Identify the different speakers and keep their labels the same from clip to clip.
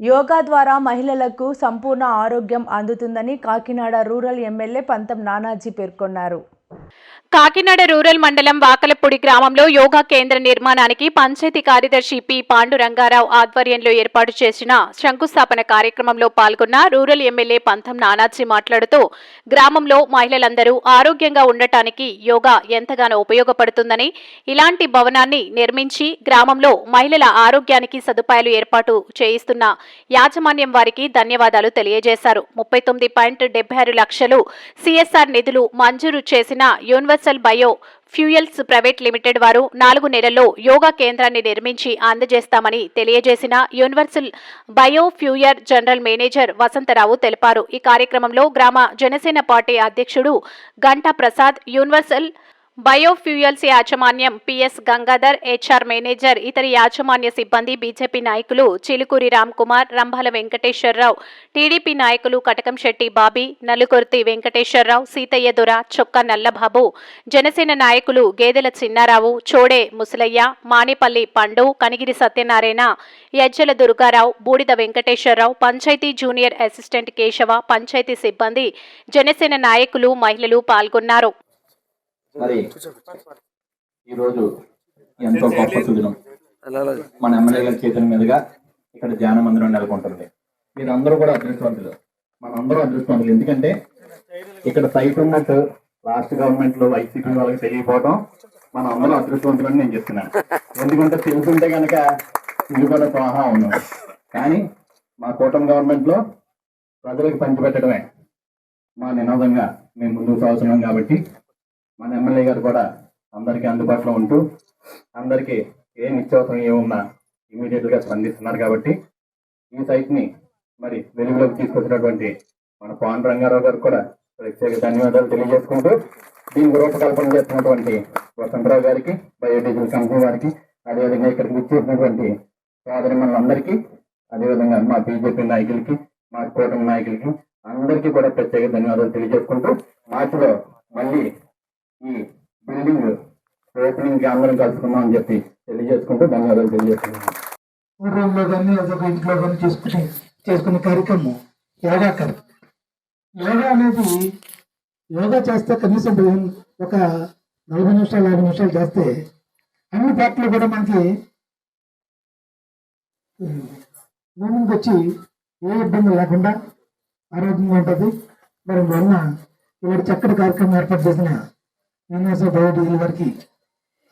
Speaker 1: యోగా ద్వారా మహిళలకు సంపూర్ణ ఆరోగ్యం అందుతుందని కాకినాడ రూరల్ ఎమ్మెల్యే పంతం నానాజీ పేర్కొన్నారు.
Speaker 2: కాకినాడ రూరల్ మండలం వాకలపూడి గ్రామంలో యోగా కేంద్ర నిర్మాణానికి పంచాయతీ కార్యదర్శి పి పాండురంగారావు ఆధ్వర్యంలో ఏర్పాటు చేసిన శంకుస్థాపన కార్యక్రమంలో పాల్గొన్న రూరల్ ఎమ్మెల్యే పంతం నానాజీ మాట్లాడుతూ గ్రామంలో మహిళలందరూ ఆరోగ్యంగా ఉండటానికి యోగా ఎంతగానో ఉపయోగపడుతుందని ఇలాంటి భవనాన్ని నిర్మించి గ్రామంలో మహిళల ఆరోగ్యానికి సదుపాయాలు ఏర్పాటు చేయిస్తున్న యాజమాన్యం వారికి ధన్యవాదాలు తెలియజేశారు. ముప్పై తొమ్మిది పాయింట్ డెబ్బై ఆరు లక్షలు సిఎస్ఆర్ నిధులు మంజూరు చేసిన universal bio fuels private limited వారు నాలుగు నెలల్లో యోగా కేంద్రాన్ని నిర్మించి అందజేస్తామని తెలియజేసిన universal bio fuel general manager Vasantharao తెలిపారు. ఈ కార్యక్రమంలో గ్రామ జనసేన పార్టీ అధ్యక్షుడు గంటా ప్రసాద్ యూనివర్సల్ బయోఫ్యూయల్స్ యాజమాన్యం పిఎస్ గంగాధర్ హెచ్ఆర్ మేనేజర్ ఇతర యాజమాన్య సిబ్బంది బీజేపీ నాయకులు చిలుకూరి రామ్ కుమార్ రంభాల వెంకటేశ్వరరావు టీడీపీ నాయకులు కటకం శెట్టి బాబీ నలుగుర్తి వెంకటేశ్వరరావు సీతయ్య దొర చొక్క నల్లబాబు జనసేన నాయకులు గేదెల చిన్నారావు చోడే ముసలయ్య మానేపల్లి పండు కనిగిరి సత్యనారాయణ యజ్జల దుర్గారావు బూడిద వెంకటేశ్వరరావు పంచాయతీ జూనియర్ అసిస్టెంట్ కేశవ పంచాయతీ సిబ్బంది జనసేన నాయకులు మహిళలు పాల్గొన్నారు.
Speaker 3: మరి ఈరోజు ఎంతో గొప్ప సుదినం. మన ఎమ్మెల్యేల చేతుల మీదుగా ఇక్కడ ధ్యాన మందిరం నెలకొంటుంది. మీరందరూ కూడా అదృష్టవంతులు. మనందరూ అదృష్టవంతులు. ఎందుకంటే ఇక్కడ సైట్ ఉన్నట్టు లాస్ట్ గవర్నమెంట్లో వైసీపీ వాళ్ళకి తెలియకపోవడం మనం అందరూ అదృష్టవంతులని నేను చెప్తున్నాను. ఎందుకంటే తెలుసుంటే కనుక ఇది కూడా సహా ఉన్నాం కానీ మా కూటమి గవర్నమెంట్లో ప్రజలకు పంచిపెట్టడమే. మా నినాదంగా మేము ముందుకు సాగుతున్నాం కాబట్టి మన ఎమ్మెల్యే గారు కూడా అందరికీ అందుబాటులో ఉంటూ అందరికీ ఏ నిత్యవసరం ఏమున్నా ఇమీడియట్గా స్పందిస్తున్నారు కాబట్టి ఈ సైట్ని మరి వెలుగులోకి తీసుకొచ్చినటువంటి మన పవన్ రంగారావు గారు కూడా ప్రత్యేక ధన్యవాదాలు తెలియజేసుకుంటూ దీనికి రూపకల్పన చేస్తున్నటువంటి వసంతరావు గారికి బయోడీజిల్ కంపెనీ వారికి అదేవిధంగా ఇక్కడికి విచ్చేసినటువంటి సోదరి మనందరికీ అదేవిధంగా మా బీజేపీ నాయకులకి మా కూటమి నాయకులకి అందరికీ కూడా ప్రత్యేక ధన్యవాదాలు తెలియజేసుకుంటూ మార్చిలో మళ్ళీ ఈ బిల్డింగ్ ఓపెనింగ్కి అందరం కలుసుకుందాం అని చెప్పి తెలియజేసుకుంటూ ధన్యవాదాలు తెలియజేస్తున్నాను.
Speaker 4: ఊర్లో కానీ అదొక ఇంట్లో కానీ చేసుకునే చేసుకునే కార్యక్రమం యోగా కార్యక్రమం యోగా అనేది యోగా చేస్తే కనీసం ఒక నలభై నిమిషాలు యాభై నిమిషాలు చేస్తే అన్ని పార్టీలు కూడా మనకి ముందుకు వచ్చి ఏ ఇబ్బంది లేకుండా ఆరోగ్యంగా ఉంటుంది. మరి వలన ఇవాళ చక్కటి కార్యక్రమం ఏర్పాటు చేసిన యూనివర్సల్ బయోడీజిల్ వారికి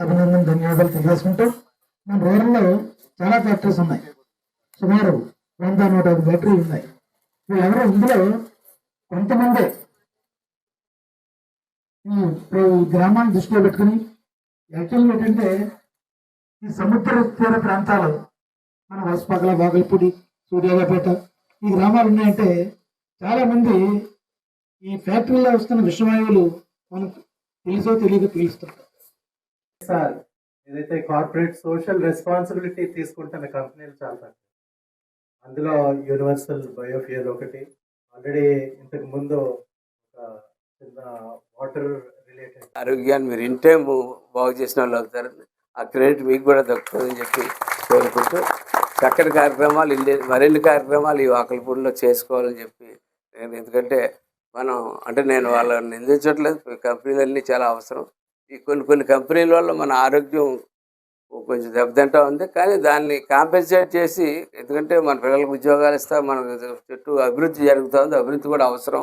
Speaker 4: అభినందన ధన్యవాదాలు తెలియజేసుకుంటూ మన రూరల్లో చాలా ఫ్యాక్టరీస్ ఉన్నాయి. సుమారు వంద నూట ఐదు ఫ్యాక్టరీలు ఉన్నాయి. వీళ్ళెవరో ఇందులో కొంతమందే ఈ ఈ గ్రామాన్ని దృష్టిలో పెట్టుకుని యాక్చువల్గా ఏంటంటే ఈ సముద్ర తీర ప్రాంతాలు మన వలసపగల బాగలపూడి సూర్యాలపేట ఈ గ్రామాలు ఉన్నాయంటే చాలామంది ఈ ఫ్యాక్టరీలో వస్తున్న విషవాయువులు మనకు తెలుసో తెలియక పీలుస్తుంటారు
Speaker 5: సార్ ఏదైతే కార్పొరేట్ సోషల్ రెస్పాన్సిబిలిటీ తీసుకుంటున్న కంపెనీలు చాలా తక్కువ. అందులో యూనివర్సల్ బయోఫియల్ ఒకటి. ఆల్రెడీ ఇంతకు ముందు ఒక చిన్న వాటర్ రిలేటెడ్
Speaker 6: ఆరోగ్యాన్ని మీరు ఇంటే బాగు చేసిన వాళ్ళు అవుతారు. ఆ క్రెడిట్ మీకు కూడా దక్కుతుందని చెప్పి కోరుకుంటూ చక్కటి కార్యక్రమాలు ఇల్లు మరిన్ని కార్యక్రమాలు ఈ వాకలపూడిలో చేసుకోవాలని చెప్పి నేను ఎందుకంటే మనం అంటే నేను వాళ్ళని నిందించట్లేదు. కంపెనీలన్నీ చాలా అవసరం. ఈ కొన్ని కొన్ని కంపెనీల వల్ల మన ఆరోగ్యం కొంచెం దెబ్బతింటా ఉంది. కానీ దాన్ని కాంపెన్సేట్ చేసి ఎందుకంటే మన పిల్లలకు ఉద్యోగాలు ఇస్తా మన చుట్టూ అభివృద్ధి జరుగుతూ ఉంది అభివృద్ధి కూడా అవసరం.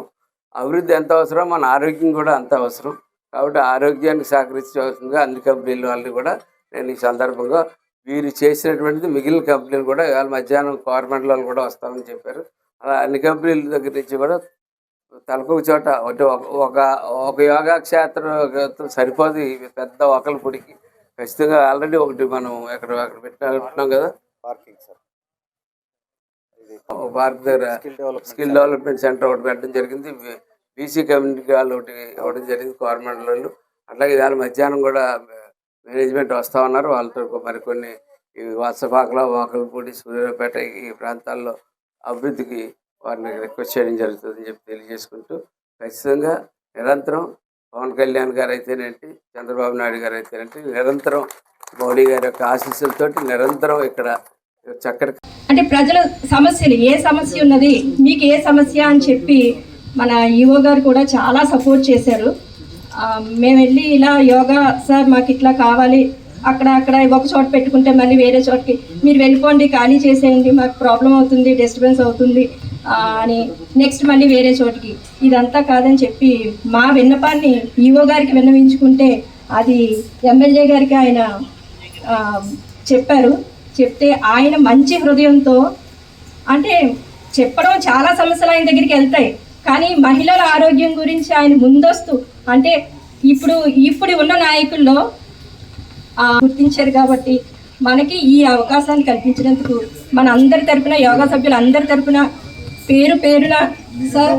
Speaker 6: అభివృద్ధి ఎంత అవసరం? మన ఆరోగ్యం కూడా అంత అవసరం. కాబట్టి ఆరోగ్యానికి సహకరించవలసిందిగా అన్ని కంపెనీల వాళ్ళని కూడా నేను ఈ సందర్భంగా వీరు చేసినటువంటిది మిగిలిన కంపెనీలు కూడా ఇవాళ మధ్యాహ్నం గవర్నమెంట్ వాళ్ళు కూడా వస్తామని చెప్పారు. అలా అన్ని కంపెనీల దగ్గర నుంచి కూడా తలకొక చోట అంటే ఒక ఒక యోగా క్షేత్రం సరిపోదు పెద్ద ఒకలపొడికి ఖచ్చితంగా ఆల్రెడీ ఒకటి మనం ఎక్కడ అక్కడ పెట్టినాం కదా.
Speaker 7: Parking sir.
Speaker 6: పార్క్ దగ్గర
Speaker 7: స్కిల్ డెవలప్మెంట్
Speaker 6: సెంటర్. ఒకటి పెట్టడం జరిగింది. బీసీ కమ్యూనిటీ వాళ్ళు ఒకటి ఇవ్వడం జరిగింది గవర్నమెంట్ వాళ్ళు అట్లాగే దాని మధ్యాహ్నం కూడా మేనేజ్మెంట్ వస్తా ఉన్నారు. వాళ్ళతో మరికొన్ని ఈ వాత్సపాకల వాకలపూడి సూర్యాపేట ఈ ప్రాంతాల్లో అభివృద్ధికి వారిని రిక్వెస్ట్ చేయడం జరుగుతుందని చెప్పి తెలియజేసుకుంటూ ఖచ్చితంగా నిరంతరం పవన్ కళ్యాణ్ గారు అయితేనేంటి చంద్రబాబు నాయుడు గారు అయితేనేంటి నిరంతరం మోడీ గారి యొక్క ఆశీస్సులతో నిరంతరం ఇక్కడ చక్కటి
Speaker 7: అంటే ప్రజల సమస్యలు ఏ సమస్య ఉన్నది మీకు ఏ సమస్య అని చెప్పి మన ఈవో గారు కూడా చాలా సపోర్ట్ చేశారు. మేము వెళ్ళి ఇలా యోగా సార్ మాకు ఇట్లా కావాలి అక్కడ అక్కడ ఒక చోట పెట్టుకుంటే మళ్ళీ వేరే చోటకి మీరు వెళ్ళిపోండి ఖాళీ చేసేయండి మాకు ప్రాబ్లం అవుతుంది డిస్టర్బెన్స్ అవుతుంది అని నెక్స్ట్ మళ్ళీ వేరే చోటికి. ఇదంతా కాదని చెప్పి మా విన్నపాన్ని ఈవో గారికి విన్నవించుకుంటే అది ఎమ్మెల్యే గారికి ఆయన చెప్పారు. చెప్తే ఆయన మంచి హృదయంతో అంటే చెప్పడం చాలా సమస్యలు ఆయన దగ్గరికి వెళ్తాయి. కానీ మహిళల ఆరోగ్యం గురించి ఆయన ముందస్తు అంటే ఇప్పుడు ఇప్పుడు ఉన్న నాయకుల్లో గుర్తించారు కాబట్టి మనకి ఈ అవకాశాన్ని కల్పించినందుకు మన అందరి తరపున యోగా సభ్యులు అందరి తరపున పేరు పేరున సార్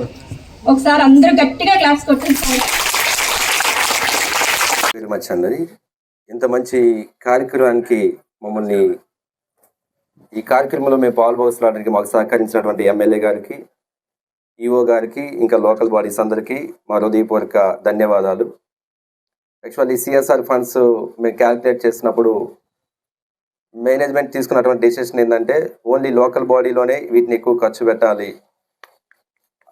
Speaker 7: ఒకసారి అందరూ గట్టిగా క్లాప్స్ కొట్టండి సార్.
Speaker 8: వెరీ మచ్ అండి ఇంత మంచి కార్యక్రమానికి మమ్మల్ని ఈ కార్యక్రమంలో మేము పాల్పొసడానికి మాకు సహకరించినటువంటి ఎమ్మెల్యే గారికి ఈఓ గారికి ఇంకా లోకల్ బాడీస్ అందరికీ మా హృదయపూర్వక ధన్యవాదాలు. యాక్చువల్లీ సిఎస్ఆర్ ఫండ్స్ మేము క్యాల్కులేట్ చేసినప్పుడు మేనేజ్మెంట్ తీసుకున్నటువంటి డెసిషన్ ఏంటంటే ఓన్లీ లోకల్ బాడీలోనే వీటిని ఎక్కువ ఖర్చు పెట్టాలి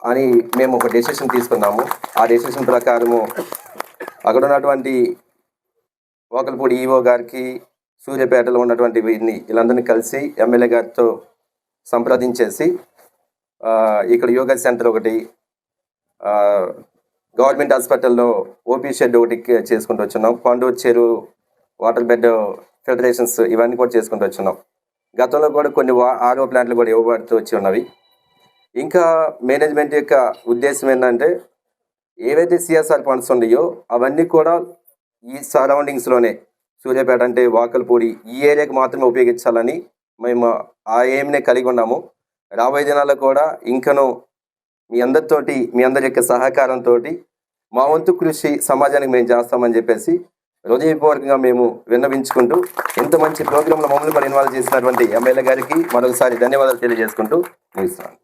Speaker 8: అని మేము ఒక డెసిషన్ తీసుకున్నాము. ఆ డెసిషన్ ప్రకారము అక్కడ ఉన్నటువంటి ఓకల్పూడి ఈఓ గారికి సూర్యపేటలో ఉన్నటువంటి వీరిని వీళ్ళందరినీ కలిసి ఎమ్మెల్యే గారితో సంప్రదించేసి ఇక్కడ యోగా సెంటర్ ఒకటి గవర్నమెంట్ హాస్పిటల్లో ఓపీ షెడ్ ఒకటి చేసుకుంటూ వచ్చున్నాం పండూరు చెరువు వాటర్ బెడ్ ఫిల్టరేషన్స్ ఇవన్నీ కూడా చేసుకుంటూ వచ్చున్నాం గతంలో కూడా కొన్ని వా- ఆరో ప్లాంట్లు కూడా ఇవ్వబడుతూ వచ్చి ఉన్నవి. ఇంకా మేనేజ్మెంట్ యొక్క ఉద్దేశం ఏంటంటే ఏవైతే సిఎస్ఆర్ ఫండ్స్ ఉన్నాయో అవన్నీ కూడా ఈ సరౌండింగ్స్లోనే సూర్యాపేట అంటే వాకల్పూడి ఈ ఏరియాకి మాత్రమే ఉపయోగించాలని మేము ఆ ఎయిమ్నే కలిగి ఉన్నాము. రాబోయే దినాల్లో కూడా ఇంకనూ మీ అందరితోటి మీ అందరి యొక్క సహకారంతో మా వంతు కృషి సమాజానికి మేము చేస్తామని చెప్పేసి హృదయపూర్వకంగా మేము విన్నవించుకుంటూ ఇంత మంచి ప్రోగ్రాంలో మమ్మల్ని కూడా ఇన్వాల్వ్ చేసినటువంటి ఎమ్మెల్యే గారికి మరొకసారి ధన్యవాదాలు తెలియజేసుకుంటూ ముగిస్తున్నాను.